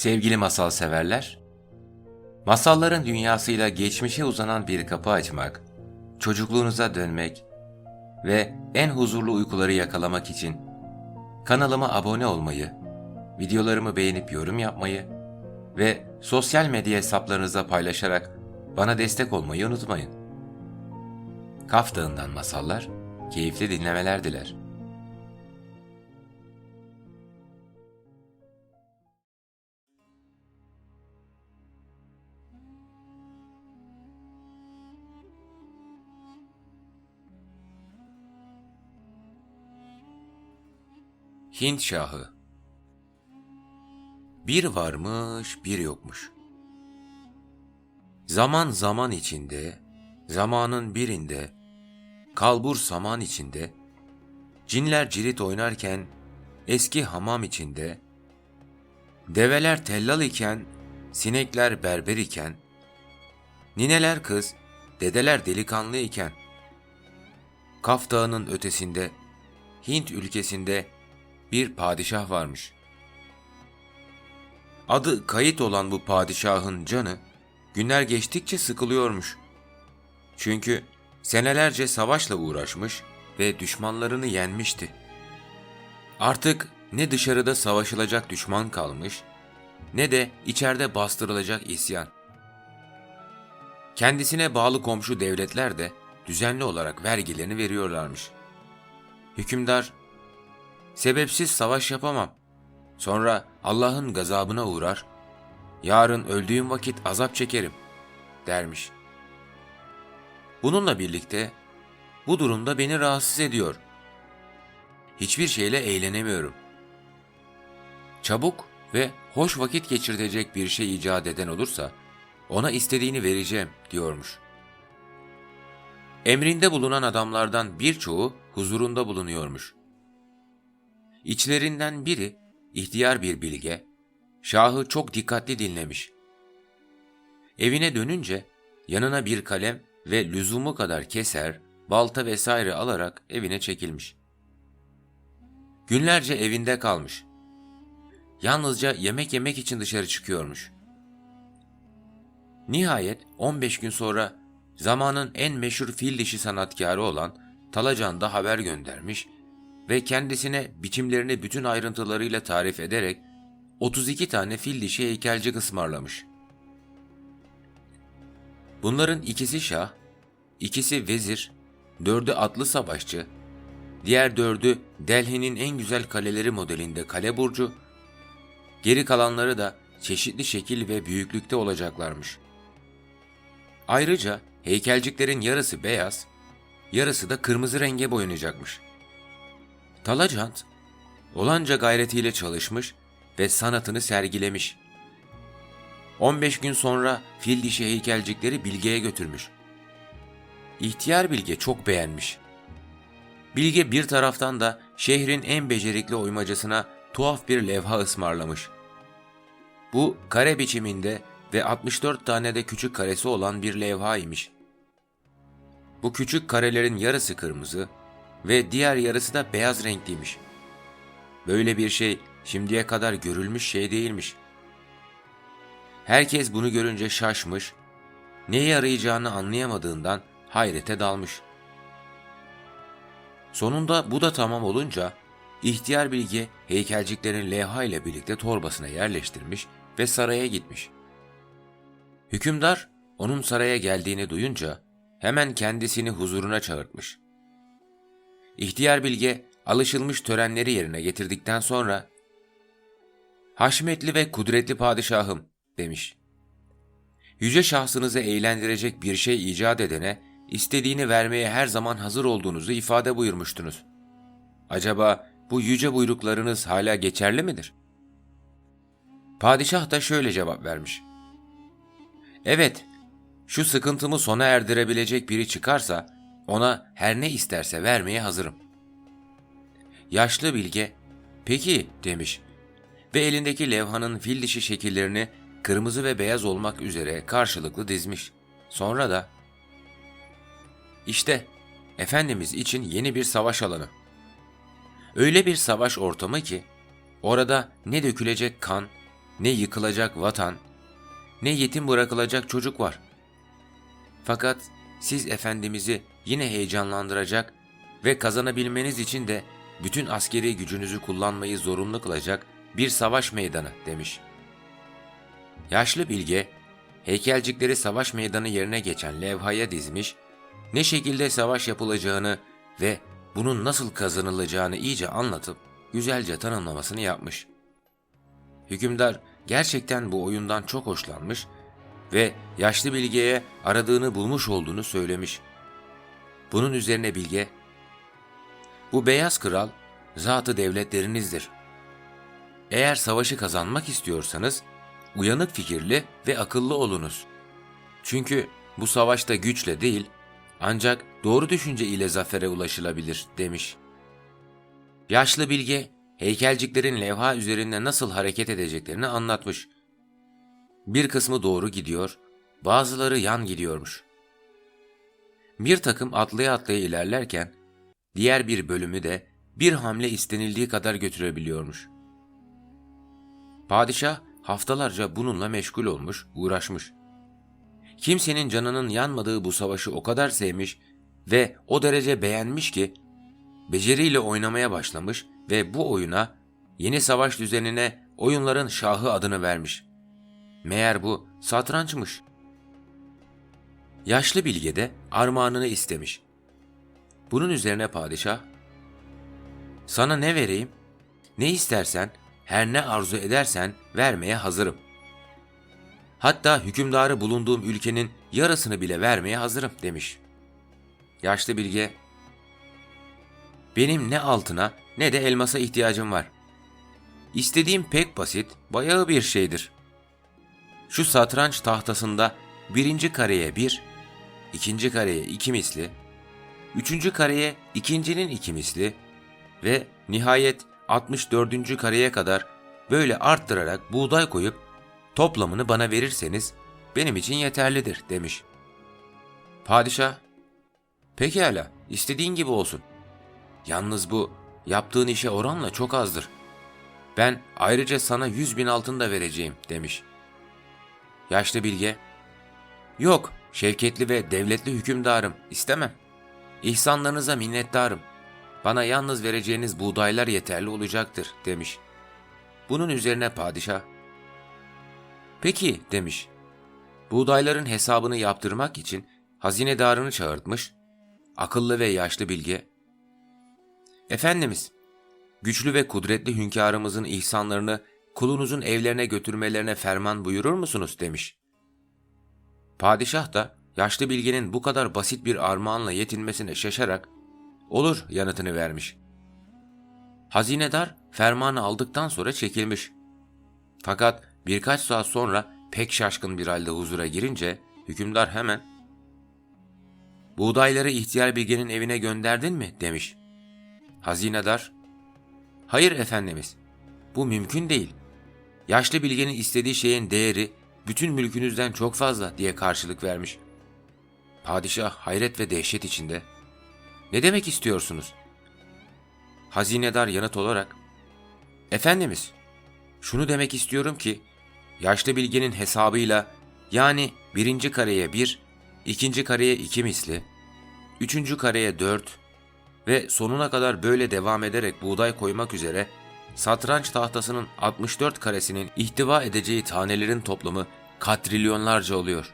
Sevgili masal severler, masalların dünyasıyla geçmişe uzanan bir kapı açmak, çocukluğunuza dönmek ve en huzurlu uykuları yakalamak için kanalıma abone olmayı, videolarımı beğenip yorum yapmayı ve sosyal medya hesaplarınızda paylaşarak bana destek olmayı unutmayın. Kaf Dağı'ndan masallar, keyifli dinlemeler diler. Hint Şahı Bir varmış, bir yokmuş. Zaman zaman içinde, zamanın birinde, kalbur saman içinde, cinler cirit oynarken, eski hamam içinde, develer tellal iken, sinekler berber iken, nineler kız, dedeler delikanlı iken, Kaf Dağı'nın ötesinde, Hint ülkesinde bir padişah varmış. Adı kayıt olan bu padişahın canı günler geçtikçe sıkılıyormuş. Çünkü senelerce savaşla uğraşmış ve düşmanlarını yenmişti. Artık ne dışarıda savaşılacak düşman kalmış ne de içeride bastırılacak isyan. Kendisine bağlı komşu devletler de düzenli olarak vergilerini veriyorlarmış. Hükümdar Sebepsiz savaş yapamam. Sonra Allah'ın gazabına uğrar. Yarın öldüğüm vakit azap çekerim dermiş. Bununla birlikte bu durumda beni rahatsız ediyor. Hiçbir şeyle eğlenemiyorum. Çabuk ve hoş vakit geçirtecek bir şey icat eden olursa ona istediğini vereceğim diyormuş. Emrinde bulunan adamlardan birçoğu huzurunda bulunuyormuş. İçlerinden biri, ihtiyar bir bilge, Şah'ı çok dikkatli dinlemiş. Evine dönünce yanına bir kalem ve lüzumu kadar keser, balta vesaire alarak evine çekilmiş. Günlerce evinde kalmış. Yalnızca yemek yemek için dışarı çıkıyormuş. Nihayet 15 gün sonra zamanın en meşhur fil dişi sanatkarı olan Talacan da haber göndermiş ve kendisine biçimlerini bütün ayrıntılarıyla tarif ederek 32 tane fil dişi heykelcik ısmarlamış. Bunların ikisi şah, ikisi vezir, dördü atlı savaşçı, diğer dördü Delhi'nin en güzel kaleleri modelinde kale burcu, geri kalanları da çeşitli şekil ve büyüklükte olacaklarmış. Ayrıca heykelciklerin yarısı beyaz, yarısı da kırmızı renge boyanacakmış.'' Talacant, olanca gayretiyle çalışmış ve sanatını sergilemiş. 15 gün sonra fil dişi heykelcikleri Bilge'ye götürmüş. İhtiyar Bilge çok beğenmiş. Bilge bir taraftan da şehrin en becerikli oymacısına tuhaf bir levha ısmarlamış. Bu kare biçiminde ve 64 tane de küçük karesi olan bir levha imiş. Bu küçük karelerin yarısı kırmızı, ve diğer yarısı da beyaz renkliymiş. Böyle bir şey şimdiye kadar görülmüş şey değilmiş. Herkes bunu görünce şaşmış, neye yarayacağını anlayamadığından hayrete dalmış. Sonunda bu da tamam olunca ihtiyar bilge heykelciklerin levha ile birlikte torbasına yerleştirmiş ve saraya gitmiş. Hükümdar onun saraya geldiğini duyunca hemen kendisini huzuruna çağırtmış. İhtiyar Bilge alışılmış törenleri yerine getirdikten sonra Haşmetli ve kudretli padişahım demiş. Yüce şahsınızı eğlendirecek bir şey icat edene istediğini vermeye her zaman hazır olduğunuzu ifade buyurmuştunuz. Acaba bu yüce buyruklarınız hala geçerli midir? Padişah da şöyle cevap vermiş. Evet, şu sıkıntımı sona erdirebilecek biri çıkarsa ona her ne isterse vermeye hazırım. Yaşlı bilge, peki demiş ve elindeki levhanın fil dişi şekillerini kırmızı ve beyaz olmak üzere karşılıklı dizmiş. Sonra da, işte Efendimiz için yeni bir savaş alanı. Öyle bir savaş ortamı ki, orada ne dökülecek kan, ne yıkılacak vatan, ne yetim bırakılacak çocuk var. Fakat siz Efendimiz'i yine heyecanlandıracak ve kazanabilmeniz için de bütün askeri gücünüzü kullanmayı zorunlu kılacak bir savaş meydanı demiş. Yaşlı bilge, heykelcikleri savaş meydanı yerine geçen levhaya dizmiş, ne şekilde savaş yapılacağını ve bunun nasıl kazanılacağını iyice anlatıp güzelce tanımlamasını yapmış. Hükümdar gerçekten bu oyundan çok hoşlanmış ve yaşlı bilgeye aradığını bulmuş olduğunu söylemiş. Bunun üzerine bilge, bu beyaz kral zatı devletlerinizdir. Eğer savaşı kazanmak istiyorsanız uyanık fikirli ve akıllı olunuz. Çünkü bu savaşta güçle değil ancak doğru düşünce ile zafere ulaşılabilir demiş. Yaşlı bilge heykelciklerin levha üzerinde nasıl hareket edeceklerini anlatmış. Bir kısmı doğru gidiyor, bazıları yan gidiyormuş. Bir takım atlaya atlaya ilerlerken diğer bir bölümü de bir hamle istenildiği kadar götürebiliyormuş. Padişah haftalarca bununla meşgul olmuş, uğraşmış. Kimsenin canının yanmadığı bu savaşı o kadar sevmiş ve o derece beğenmiş ki beceriyle oynamaya başlamış ve bu oyuna yeni savaş düzenine oyunların şahı adını vermiş. Meğer bu satrançmış. Yaşlı bilge de armağanını istemiş. Bunun üzerine padişah, sana ne vereyim? Ne istersen, her ne arzu edersen vermeye hazırım. Hatta hükümdarı bulunduğum ülkenin yarısını bile vermeye hazırım demiş. Yaşlı bilge, benim ne altına ne de elmasa ihtiyacım var. İstediğim pek basit, bayağı bir şeydir. Şu satranç tahtasında birinci kareye bir, ikinci kareye iki misli, üçüncü kareye ikincinin iki misli ve nihayet 64. kareye kadar böyle arttırarak buğday koyup toplamını bana verirseniz benim için yeterlidir demiş. Padişah, pekala istediğin gibi olsun. Yalnız bu yaptığın işe oranla çok azdır. Ben ayrıca sana yüz bin altın da vereceğim demiş. Yaşlı bilge, yok şevketli ve devletli hükümdarım istemem. İhsanlarınıza minnettarım. Bana yalnız vereceğiniz buğdaylar yeterli olacaktır demiş. Bunun üzerine padişah, peki demiş. Buğdayların hesabını yaptırmak için hazinedarını çağırtmış, akıllı ve yaşlı bilge, Efendimiz, güçlü ve kudretli hünkârımızın ihsanlarını kulunuzun evlerine götürmelerine ferman buyurur musunuz demiş. Padişah da yaşlı bilgenin bu kadar basit bir armağanla yetinmesine şaşarak olur yanıtını vermiş. Hazinedar fermanı aldıktan sonra çekilmiş. Fakat birkaç saat sonra pek şaşkın bir halde huzura girince hükümdar hemen Buğdayları ihtiyar bilgenin evine gönderdin mi demiş. Hazinedar Hayır efendimiz bu mümkün değil. Yaşlı bilgenin istediği şeyin değeri bütün mülkünüzden çok fazla diye karşılık vermiş. Padişah hayret ve dehşet içinde. Ne demek istiyorsunuz? Hazinedar yanıt olarak, Efendimiz, şunu demek istiyorum ki, yaşlı bilgenin hesabıyla yani birinci kareye bir, ikinci kareye iki misli, üçüncü kareye dört ve sonuna kadar böyle devam ederek buğday koymak üzere satranç tahtasının 64 karesinin ihtiva edeceği tanelerin toplamı katrilyonlarca oluyor.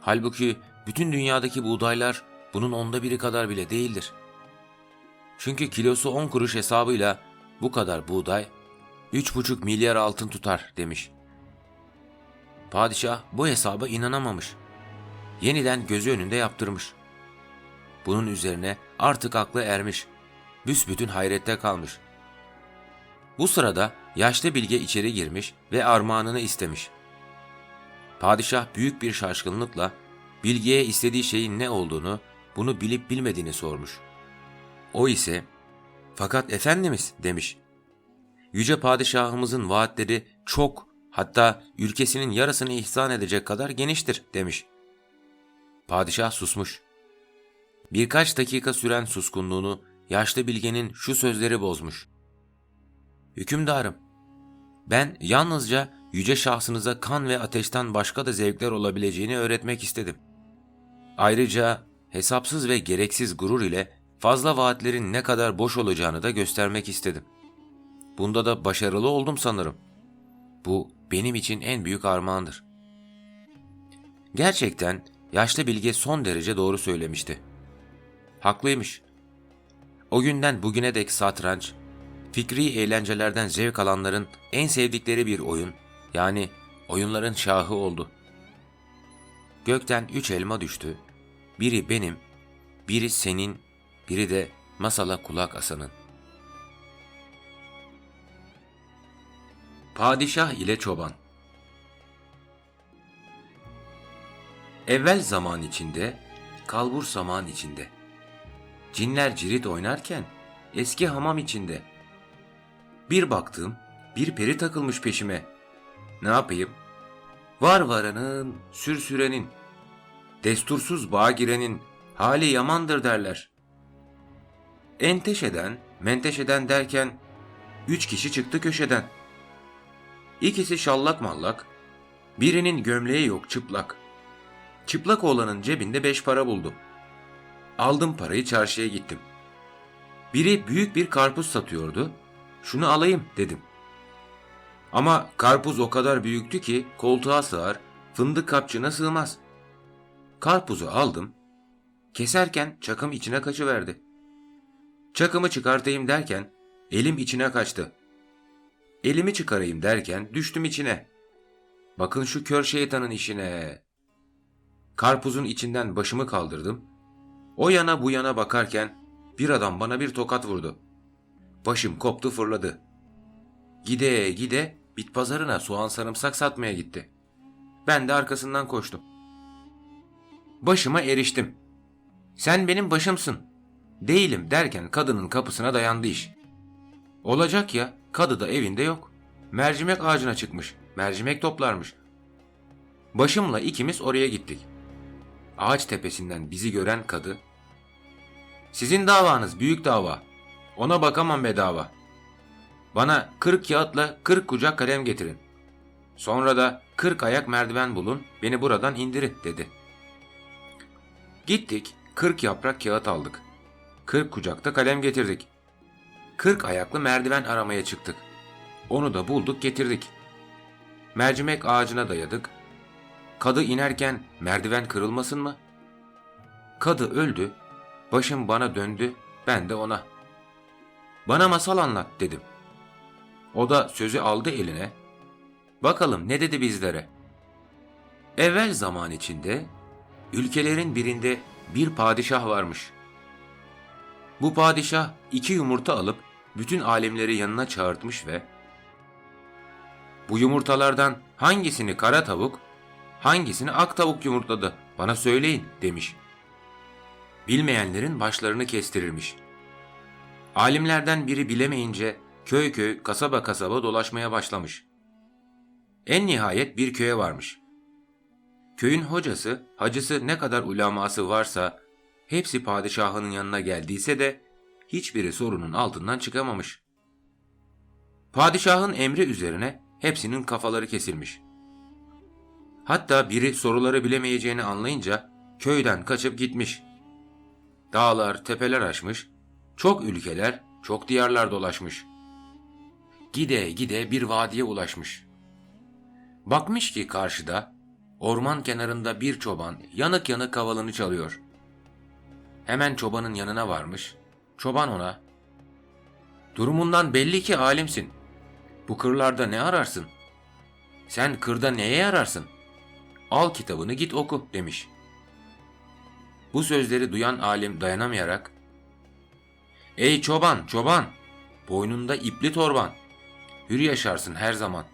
Halbuki bütün dünyadaki buğdaylar bunun onda biri kadar bile değildir. Çünkü kilosu 10 kuruş hesabıyla bu kadar buğday 3,5 milyar altın tutar demiş. Padişah bu hesaba inanamamış. Yeniden gözü önünde yaptırmış. Bunun üzerine artık aklı ermiş. Büsbütün hayrette kalmış. Bu sırada yaşlı bilge içeri girmiş ve armağanını istemiş. Padişah büyük bir şaşkınlıkla bilgiye istediği şeyin ne olduğunu, bunu bilip bilmediğini sormuş. O ise, fakat efendimiz demiş. Yüce padişahımızın vaatleri çok, hatta ülkesinin yarısını ihsan edecek kadar geniştir demiş. Padişah susmuş. Birkaç dakika süren suskunluğunu yaşlı bilgenin şu sözleri bozmuş. Hükümdarım, ben yalnızca yüce şahsınıza kan ve ateşten başka da zevkler olabileceğini öğretmek istedim. Ayrıca hesapsız ve gereksiz gurur ile fazla vaatlerin ne kadar boş olacağını da göstermek istedim. Bunda da başarılı oldum sanırım. Bu benim için en büyük armağandır. Gerçekten yaşlı bilge son derece doğru söylemişti. Haklıymış. O günden bugüne dek satranç, fikri eğlencelerden zevk alanların en sevdikleri bir oyun, yani oyunların şahı oldu. Gökten üç elma düştü. Biri benim, biri senin, biri de masala kulak asanın. Padişah ile Çoban Evvel zaman içinde, kalbur zaman içinde. Cinler cirit oynarken, eski hamam içinde. Bir baktım, bir peri takılmış peşime. Ne yapayım? Var varanın, sür sürenin, destursuz bağa girenin hali yamandır derler. Enteşeden, menteşeden derken, üç kişi çıktı köşeden. İkisi şallak mallak, birinin gömleği yok çıplak. Çıplak olanın cebinde beş para buldum. Aldım parayı çarşıya gittim. Biri büyük bir karpuz satıyordu. Şunu alayım dedim. Ama karpuz o kadar büyüktü ki koltuğa sığar, fındık kapçığına sığmaz. Karpuzu aldım. Keserken çakım içine kaçıverdi. Çakımı çıkartayım derken elim içine kaçtı. Elimi çıkarayım derken düştüm içine. Bakın şu kör şeytanın işine. Karpuzun içinden başımı kaldırdım. O yana bu yana bakarken bir adam bana bir tokat vurdu. Başım koptu fırladı. Gide gide bit pazarına soğan sarımsak satmaya gitti. Ben de arkasından koştum. Başıma eriştim. Sen benim başımsın. Değilim derken kadının kapısına dayandı iş. Olacak ya, kadı da evinde yok. Mercimek ağacına çıkmış, mercimek toplarmış. Başımla ikimiz oraya gittik. Ağaç tepesinden bizi gören kadı, sizin davanız büyük dava. Ona bakamam bedava. Bana 40 kağıtla 40 kucak kalem getirin. Sonra da 40 ayak merdiven bulun, beni buradan indirin dedi. Gittik, 40 yaprak kağıt aldık. 40 kucakta kalem getirdik. 40 ayaklı merdiven aramaya çıktık. Onu da bulduk getirdik. Mercimek ağacına dayadık. Kadı inerken merdiven kırılmasın mı? Kadı öldü, Başım bana döndü, ben de ona. Bana masal anlat dedim. O da sözü aldı eline. Bakalım ne dedi bizlere. Evvel zaman içinde ülkelerin birinde bir padişah varmış. Bu padişah iki yumurta alıp bütün alemleri yanına çağırtmış ve bu yumurtalardan hangisini kara tavuk, hangisini ak tavuk yumurtladı bana söyleyin demiş.'' bilmeyenlerin başlarını kestirirmiş. Alimlerden biri bilemeyince köy köy, kasaba kasaba dolaşmaya başlamış. En nihayet bir köye varmış. Köyün hocası, hacısı ne kadar ulaması varsa hepsi padişahının yanına geldiyse de hiçbiri sorunun altından çıkamamış. Padişahın emri üzerine hepsinin kafaları kesilmiş. Hatta biri soruları bilemeyeceğini anlayınca köyden kaçıp gitmiş. Dağlar, tepeler aşmış, çok ülkeler, çok diyarlar dolaşmış. Gide gide bir vadiye ulaşmış. Bakmış ki karşıda, orman kenarında bir çoban yanık yanık kavalını çalıyor. Hemen çobanın yanına varmış. Çoban ona, ''Durumundan belli ki alimsin. Bu kırlarda ne ararsın? Sen kırda neye yararsın? Al kitabını git oku.'' demiş.'' Bu sözleri duyan alim dayanamayarak ''Ey çoban, çoban! Boynunda ipli torban. Hür yaşarsın her zaman.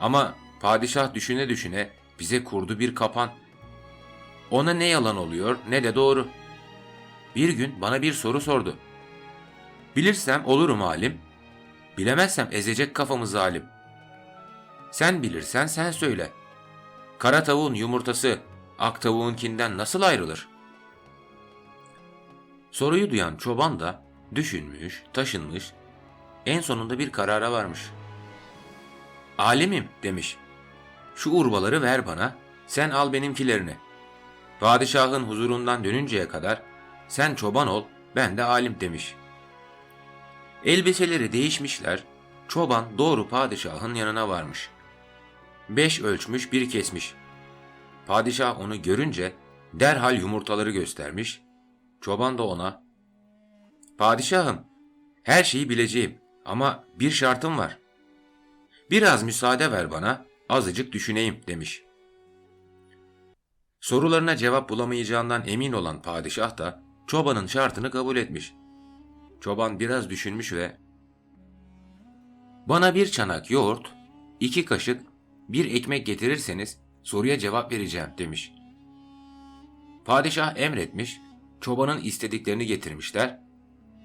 Ama padişah düşüne düşüne bize kurdu bir kapan. Ona ne yalan oluyor ne de doğru. Bir gün bana bir soru sordu. Bilirsem olurum alim. Bilemezsem ezecek kafamı zalim. Sen bilirsen sen söyle. Kara tavuğun yumurtası ak tavuğunkinden nasıl ayrılır?'' Soruyu duyan çoban da düşünmüş, taşınmış, en sonunda bir karara varmış. Alimim demiş. Şu urbaları ver bana, sen al benimkilerini. Padişahın huzurundan dönünceye kadar sen çoban ol, ben de alim demiş. Elbiseleri değişmişler, çoban doğru padişahın yanına varmış. Beş ölçmüş bir kesmiş. Padişah onu görünce derhal yumurtaları göstermiş. Çoban da ona, Padişahım, her şeyi bileceğim ama bir şartım var. Biraz müsaade ver bana, azıcık düşüneyim demiş. Sorularına cevap bulamayacağından emin olan padişah da çobanın şartını kabul etmiş. Çoban biraz düşünmüş ve bana bir çanak yoğurt, iki kaşık, bir ekmek getirirseniz soruya cevap vereceğim demiş. Padişah emretmiş, çobanın istediklerini getirmişler.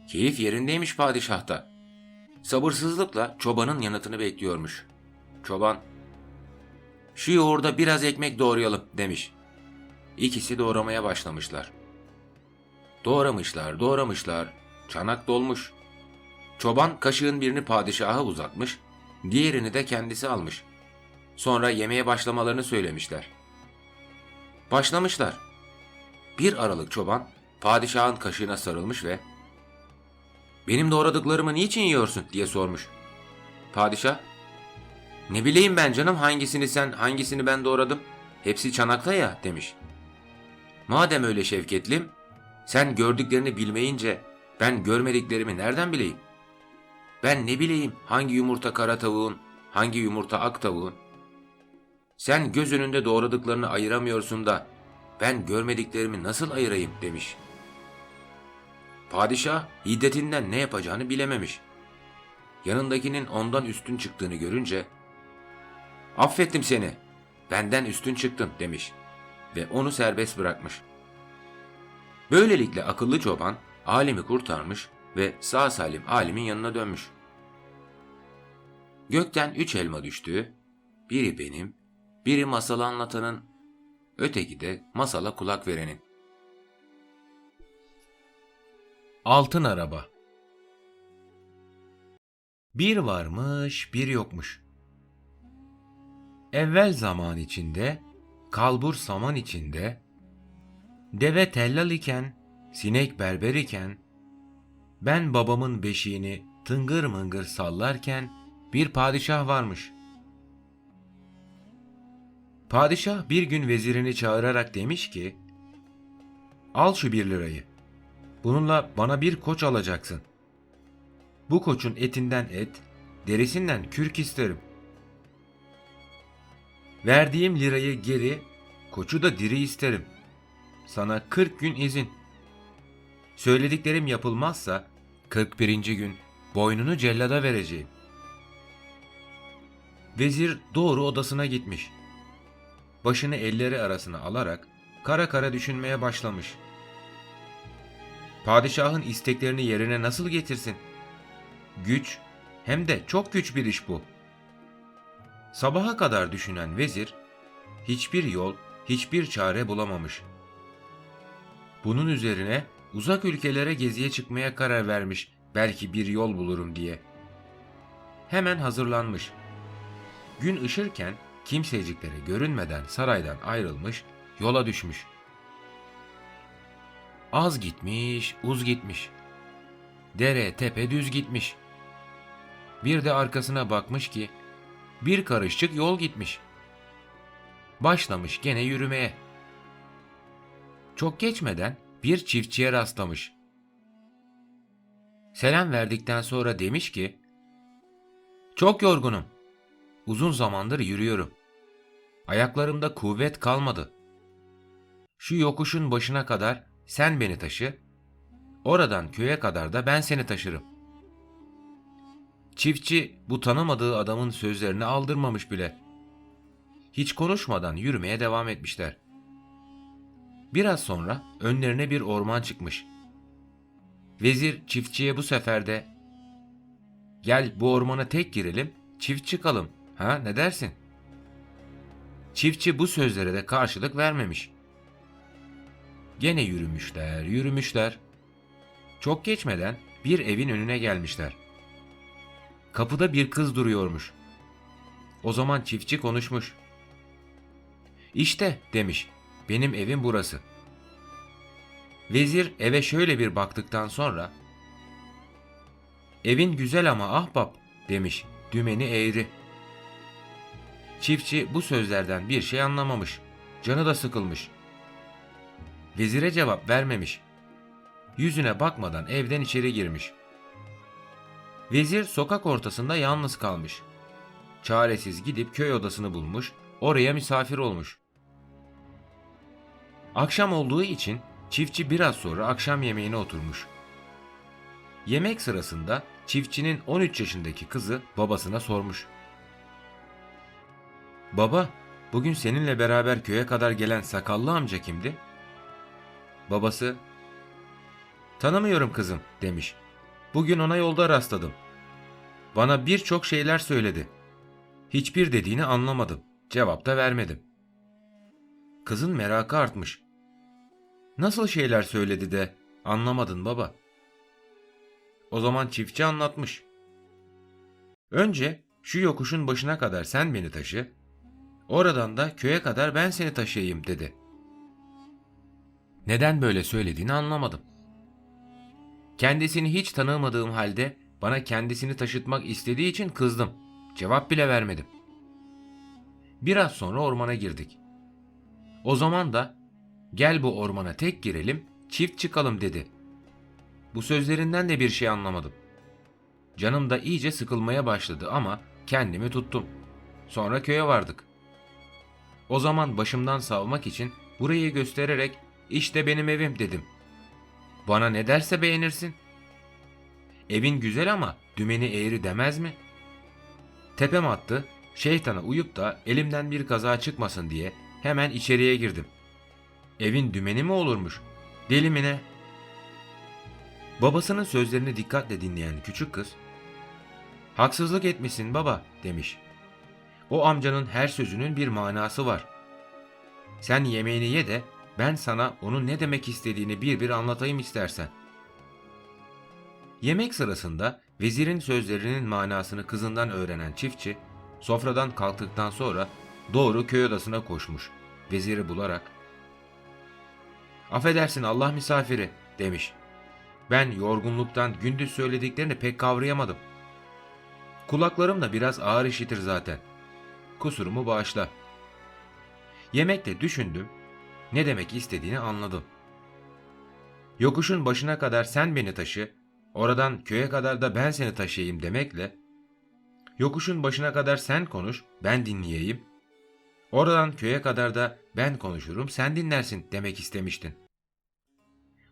Keyif yerindeymiş padişahta. Sabırsızlıkla çobanın yanıtını bekliyormuş. Çoban, şu yoğurda biraz ekmek doğrayalım demiş. İkisi doğramaya başlamışlar. Doğramışlar, doğramışlar. Çanak dolmuş. Çoban kaşığın birini padişaha uzatmış, diğerini de kendisi almış. Sonra yemeğe başlamalarını söylemişler. Başlamışlar. Bir aralık çoban padişahın kaşığına sarılmış ve ''Benim doğradıklarımı niçin yiyorsun?'' diye sormuş. Padişah ''Ne bileyim ben canım hangisini sen hangisini ben doğradım? Hepsi çanakta ya.'' demiş. ''Madem öyle Şevketlim, sen gördüklerini bilmeyince ben görmediklerimi nereden bileyim? Ben ne bileyim hangi yumurta kara tavuğun, hangi yumurta ak tavuğun? Sen göz önünde doğradıklarını ayıramıyorsun da ben görmediklerimi nasıl ayırayım demiş. Padişah hiddetinden ne yapacağını bilememiş. Yanındakinin ondan üstün çıktığını görünce affettim seni benden üstün çıktın demiş ve onu serbest bırakmış. Böylelikle akıllı çoban alemi kurtarmış ve sağ salim alimin yanına dönmüş. Gökten üç elma düştü, biri benim, biri masal anlatanın, öteki de masala kulak verenin. Altın Araba Bir varmış, bir yokmuş. Evvel zaman içinde, kalbur saman içinde, deve tellal iken, sinek berber iken, ben babamın beşiğini tıngır mıngır sallarken bir padişah varmış. Padişah bir gün vezirini çağırarak demiş ki, Al şu bir lirayı. Bununla bana bir koç alacaksın. Bu koçun etinden et, derisinden kürk isterim. Verdiğim lirayı geri, koçu da diri isterim. Sana 40 gün izin. Söylediklerim yapılmazsa 41. gün boynunu cellada vereceğim. Vezir doğru odasına gitmiş. Başını elleri arasına alarak kara kara düşünmeye başlamış. Padişahın isteklerini yerine nasıl getirsin? Güç, hem de çok güç bir iş bu. Sabaha kadar düşünen vezir, hiçbir yol, hiçbir çare bulamamış. Bunun üzerine uzak ülkelere geziye çıkmaya karar vermiş belki bir yol bulurum diye. Hemen hazırlanmış. Gün ışırken kimseciklere görünmeden saraydan ayrılmış, yola düşmüş. Az gitmiş, uz gitmiş. Dere, tepe düz gitmiş. Bir de arkasına bakmış ki bir karışçık yol gitmiş. Başlamış gene yürümeye. Çok geçmeden bir çiftçiye rastlamış. Selam verdikten sonra demiş ki, Çok yorgunum. Uzun zamandır yürüyorum. Ayaklarımda kuvvet kalmadı. Şu yokuşun başına kadar sen beni taşı, oradan köye kadar da ben seni taşırım. Çiftçi bu tanımadığı adamın sözlerini aldırmamış bile. Hiç konuşmadan yürümeye devam etmişler. Biraz sonra önlerine bir orman çıkmış. Vezir çiftçiye bu sefer de "Gel bu ormana tek girelim, çift çıkalım. Ha ne dersin?" Çiftçi bu sözlere de karşılık vermemiş. Gene yürümüşler, yürümüşler. Çok geçmeden bir evin önüne gelmişler. Kapıda bir kız duruyormuş. O zaman çiftçi konuşmuş. İşte demiş, benim evim burası. Vezir eve şöyle bir baktıktan sonra Evin güzel ama ahbap demiş dümeni eğri. Çiftçi bu sözlerden bir şey anlamamış. Canı da sıkılmış. Vezire cevap vermemiş. Yüzüne bakmadan evden içeri girmiş. Vezir sokak ortasında yalnız kalmış. Çaresiz gidip köy odasını bulmuş, oraya misafir olmuş. Akşam olduğu için çiftçi biraz sonra akşam yemeğine oturmuş. Yemek sırasında çiftçinin 13 yaşındaki kızı babasına sormuş. Baba, bugün seninle beraber köye kadar gelen sakallı amca kimdi? Babası, tanımıyorum kızım demiş. Bugün ona yolda rastladım. Bana birçok şeyler söyledi. Hiçbir dediğini anlamadım. Cevap da vermedim. Kızın merakı artmış. Nasıl şeyler söyledi de anlamadın baba?'' O zaman çiftçi anlatmış. Önce şu yokuşun başına kadar sen beni taşı, oradan da köye kadar ben seni taşıyayım dedi. Neden böyle söylediğini anlamadım. Kendisini hiç tanımadığım halde bana kendisini taşıtmak istediği için kızdım. Cevap bile vermedim. Biraz sonra ormana girdik. O zaman da gel bu ormana tek girelim, çift çıkalım dedi. Bu sözlerinden de bir şey anlamadım. Canım da iyice sıkılmaya başladı ama kendimi tuttum. Sonra köye vardık. O zaman başımdan savmak için burayı göstererek işte benim evim dedim. Bana ne derse beğenirsin. Evin güzel ama dümeni eğri demez mi? Tepem attı, şeytana uyup da elimden bir kaza çıkmasın diye hemen içeriye girdim. Evin dümeni mi olurmuş? Deli mi ne? Babasının sözlerini dikkatle dinleyen küçük kız, "Haksızlık etmişsin baba." demiş. O amcanın her sözünün bir manası var. Sen yemeğini ye de ben sana onun ne demek istediğini bir bir anlatayım istersen. Yemek sırasında vezirin sözlerinin manasını kızından öğrenen çiftçi, sofradan kalktıktan sonra doğru köy odasına koşmuş. Veziri bularak, "Affedersin Allah misafiri." demiş. Ben yorgunluktan gündüz söylediklerini pek kavrayamadım. Kulaklarım da biraz ağır işitir zaten. Kusurumu bağışla. Yemekte düşündüm, ne demek istediğini anladım. Yokuşun başına kadar sen beni taşı, oradan köye kadar da ben seni taşıyayım demekle, yokuşun başına kadar sen konuş, ben dinleyeyim, oradan köye kadar da ben konuşurum, sen dinlersin demek istemiştin.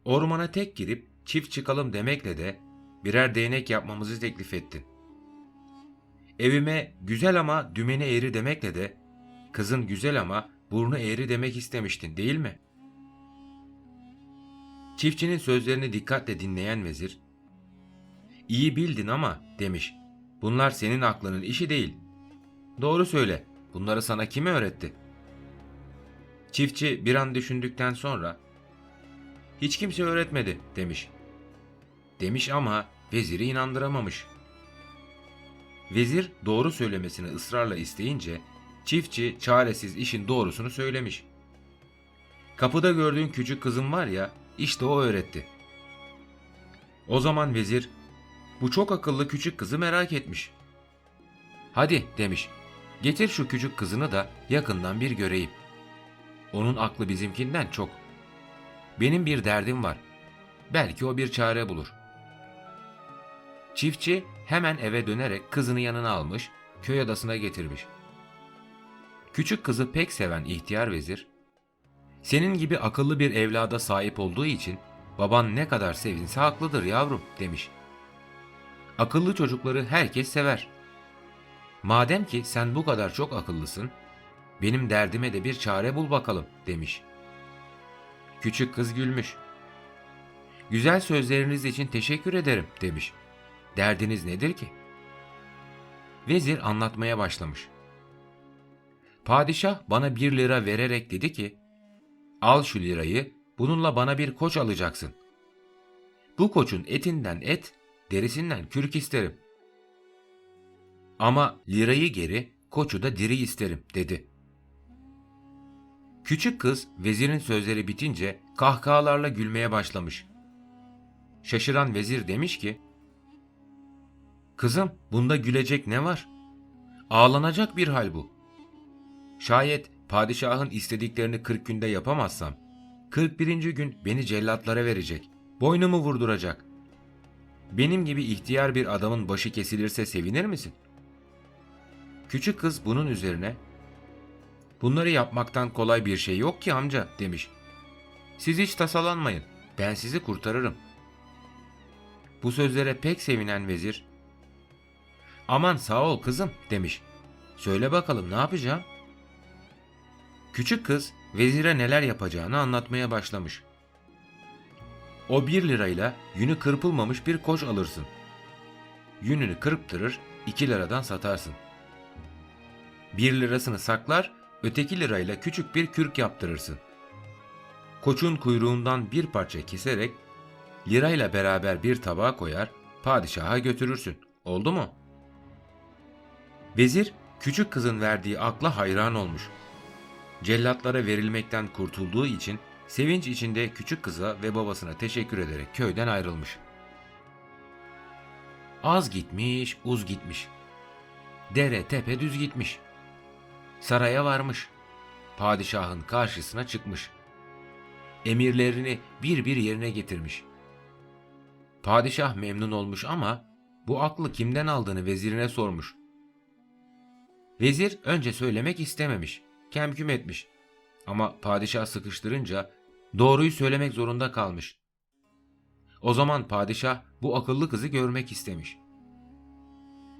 Ormana tek girip çift çıkalım demekle de birer değnek yapmamızı teklif ettin. Evime güzel ama dümeni eğri demekle de kızın güzel ama burnu eğri demek istemiştin değil mi? Çiftçinin sözlerini dikkatle dinleyen vezir, İyi bildin ama demiş, bunlar senin aklının işi değil. Doğru söyle, bunları sana kim öğretti? Çiftçi bir an düşündükten sonra, hiç kimse öğretmedi demiş. Demiş ama veziri inandıramamış. Vezir doğru söylemesini ısrarla isteyince çiftçi çaresiz işin doğrusunu söylemiş. Kapıda gördüğün küçük kızım var ya işte o öğretti. O zaman vezir bu çok akıllı küçük kızı merak etmiş. Hadi demiş getir şu küçük kızını da yakından bir göreyim. Onun aklı bizimkinden çok. Benim bir derdim var. Belki o bir çare bulur. Çiftçi hemen eve dönerek kızını yanına almış, köy adasına getirmiş. Küçük kızı pek seven ihtiyar vezir, senin gibi akıllı bir evlada sahip olduğu için baban ne kadar sevinse haklıdır yavrum demiş. Akıllı çocukları herkes sever. Madem ki sen bu kadar çok akıllısın, benim derdime de bir çare bul bakalım demiş. Küçük kız gülmüş. Güzel sözleriniz için teşekkür ederim demiş. Derdiniz nedir ki? Vezir anlatmaya başlamış. Padişah bana bir lira vererek dedi ki, al şu lirayı, bununla bana bir koç alacaksın. Bu koçun etinden et, derisinden kürk isterim. Ama lirayı geri, koçu da diri isterim dedi. Küçük kız vezirin sözleri bitince kahkahalarla gülmeye başlamış. Şaşıran vezir demiş ki, Kızım bunda gülecek ne var? Ağlanacak bir hal bu. Şayet padişahın istediklerini 40 günde yapamazsam, 41. gün beni cellatlara verecek, boynumu vurduracak. Benim gibi ihtiyar bir adamın başı kesilirse sevinir misin? Küçük kız bunun üzerine, bunları yapmaktan kolay bir şey yok ki amca demiş. Siz hiç tasalanmayın, ben sizi kurtarırım. Bu sözlere pek sevinen vezir, aman sağ ol kızım demiş. Söyle bakalım ne yapacağım? Küçük kız vezire neler yapacağını anlatmaya başlamış. O bir lirayla yünü kırpılmamış bir koç alırsın. Yününü kırptırır, iki liradan satarsın. Bir lirasını saklar, öteki lirayla küçük bir kürk yaptırırsın. Koçun kuyruğundan bir parça keserek lirayla beraber bir tabağa koyar, padişaha götürürsün. Oldu mu? Vezir küçük kızın verdiği akla hayran olmuş. Cellatlara verilmekten kurtulduğu için sevinç içinde küçük kıza ve babasına teşekkür ederek köyden ayrılmış. Az gitmiş, uz gitmiş. Dere tepe düz gitmiş. Saraya varmış. Padişahın karşısına çıkmış. Emirlerini bir bir yerine getirmiş. Padişah memnun olmuş ama bu aklı kimden aldığını vezirine sormuş. Vezir önce söylemek istememiş, kemküm etmiş. Ama padişah sıkıştırınca doğruyu söylemek zorunda kalmış. O zaman padişah bu akıllı kızı görmek istemiş.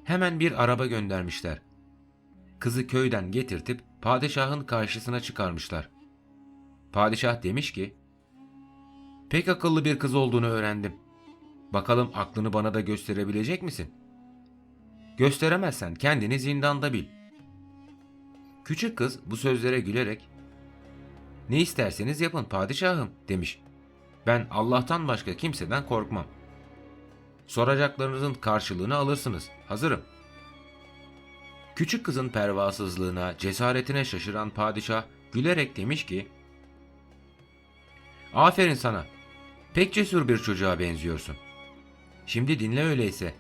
Hemen bir araba göndermişler. Kızı köyden getirtip padişahın karşısına çıkarmışlar. Padişah demiş ki, Pek akıllı bir kız olduğunu öğrendim. Bakalım aklını bana da gösterebilecek misin? Gösteremezsen kendini zindanda bil. Küçük kız bu sözlere gülerek ne isterseniz yapın padişahım demiş. Ben Allah'tan başka kimseden korkmam. Soracaklarınızın karşılığını alırsınız. Hazırım. Küçük kızın pervasızlığına, cesaretine şaşıran padişah gülerek demiş ki Aferin sana. Pek cesur bir çocuğa benziyorsun. Şimdi dinle öyleyse.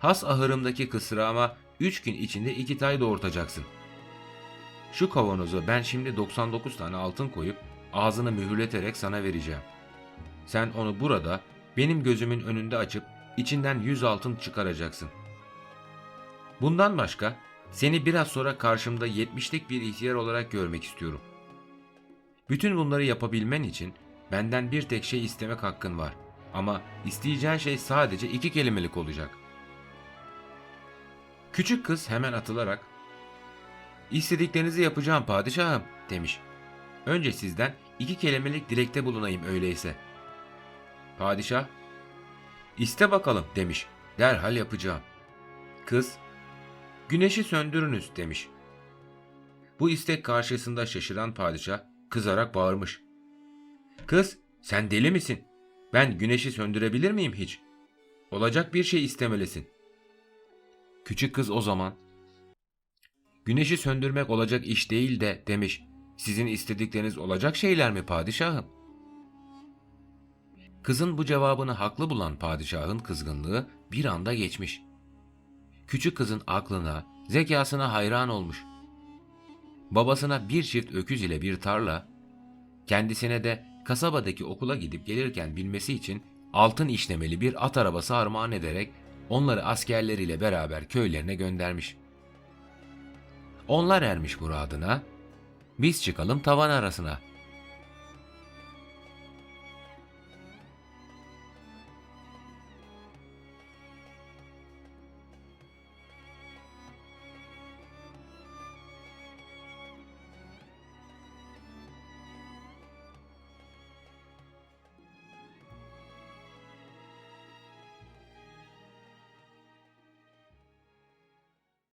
Has ahırımdaki kısrağıma üç gün içinde iki tay doğurtacaksın. Şu kavanozu ben şimdi 99 tane altın koyup ağzını mühürleterek sana vereceğim. Sen onu burada benim gözümün önünde açıp içinden 100 altın çıkaracaksın. Bundan başka seni biraz sonra karşımda 70'lik bir ihtiyar olarak görmek istiyorum. Bütün bunları yapabilmen için benden bir tek şey istemek hakkın var. Ama isteyeceğin şey sadece iki kelimelik olacak. Küçük kız hemen atılarak İstediklerinizi yapacağım padişahım demiş. Önce sizden iki kelimelik dilekte bulunayım öyleyse. Padişah, iste bakalım demiş. Derhal yapacağım. Kız, güneşi söndürünüz demiş. Bu istek karşısında şaşıran padişah kızarak bağırmış. Kız, sen deli misin? Ben güneşi söndürebilir miyim hiç? Olacak bir şey istemelisin. Küçük kız o zaman Güneşi söndürmek olacak iş değil de demiş. Sizin istedikleriniz olacak şeyler mi padişahım? Kızın bu cevabını haklı bulan padişahın kızgınlığı bir anda geçmiş. Küçük kızın aklına, zekasına hayran olmuş. Babasına bir çift öküz ile bir tarla, kendisine de kasabadaki okula gidip gelirken bilmesi için altın işlemeli bir at arabası armağan ederek onları askerleriyle beraber köylerine göndermiş.'' Onlar ermiş muradına, biz çıkalım tavan arasına